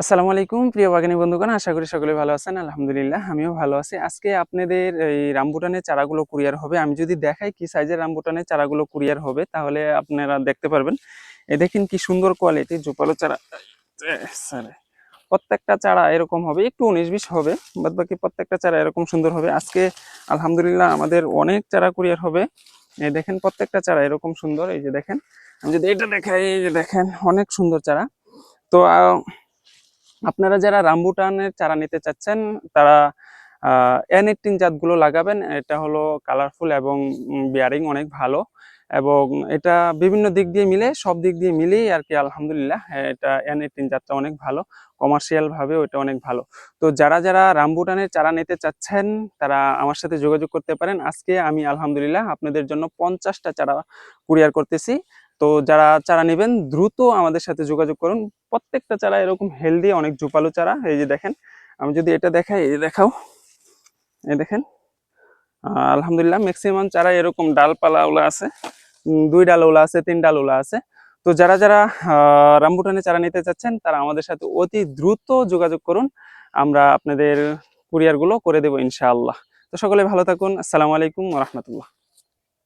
আসসালামু আলাইকুম, প্রিয় বাগানী বন্ধুগণ, আশা করি সকলে ভালো আছেন, আলহামদুলিল্লাহ, আমিও ভালো আছি। আজকে আপনাদের এই রামবুটানের চারাগুলো কুরিয়ার হবে। আমি যদি দেখাই কি সাইজের রামবুটানের চারাগুলো কুরিয়ার হবে, তাহলে আপনারা দেখতে পারবেন। এ দেখেন কি সুন্দর কোয়ালিটি, জোপালো চারা। সরি প্রত্যেকটা চারা এরকম হবে, একটু উনিশ বিশ হবে বাদ বাকি প্রত্যেকটা চারা এরকম সুন্দর হবে। আজকে আলহামদুলিল্লাহ আমাদের অনেক চারা কুরিয়ার হবে। এই দেখেন প্রত্যেকটা চারা এরকম সুন্দর, এই যে দেখেন। আমি যদি এটা দেখাই, এই যে দেখেন, অনেক সুন্দর চারা। তো আপনারা যারা রামবুটানের চারা নিতে চাচ্ছেন, তারা এন এইটিন জাতগুলো লাগাবেন। এটা হলো কালারফুল এবং বিয়ারিং অনেক ভালো এবং এটা বিভিন্ন দিক দিয়ে মিলে, সব দিক দিয়ে মিলেই আর কি আলহামদুলিল্লাহ, এটা এন এইটিন জাতটা অনেক ভালো। কমার্শিয়াল ভাবেও এটা অনেক ভালো। তো যারা যারা রামবুটানের চারা নিতে চাচ্ছেন, তারা আমার সাথে যোগাযোগ করতে পারেন। আজকে আমি আলহামদুলিল্লাহ আপনাদের জন্য পঞ্চাশটা চারা কুরিয়ার করতেছি। তো যারা চারা নেবেন, দ্রুত আমাদের সাথে যোগাযোগ করুন। প্রত্যেকটা চারা এরকম হেলদি, অনেক জোপালো চারা। এই যে দেখেন, আমি যদি এটা দেখাই, এই দেখাও। এই দেখেন আলহামদুলিল্লাহ ম্যাক্সিমাম চারা এরকম ডালপালা ওলা আছে দুই ডাল ওলা আছে, তিন ডাল ওলা আছে। তো যারা যারা রামবুটানে চারা নিতে চাচ্ছেন, তারা আমাদের সাথে অতি দ্রুত যোগাযোগ করুন। আমরা আপনাদের কুরিয়ারগুলো করে দেবো ইনশাআল্লাহ। তো সকলে ভালো থাকুন। আসসালামু আলাইকুম রহমতুল্লাহ।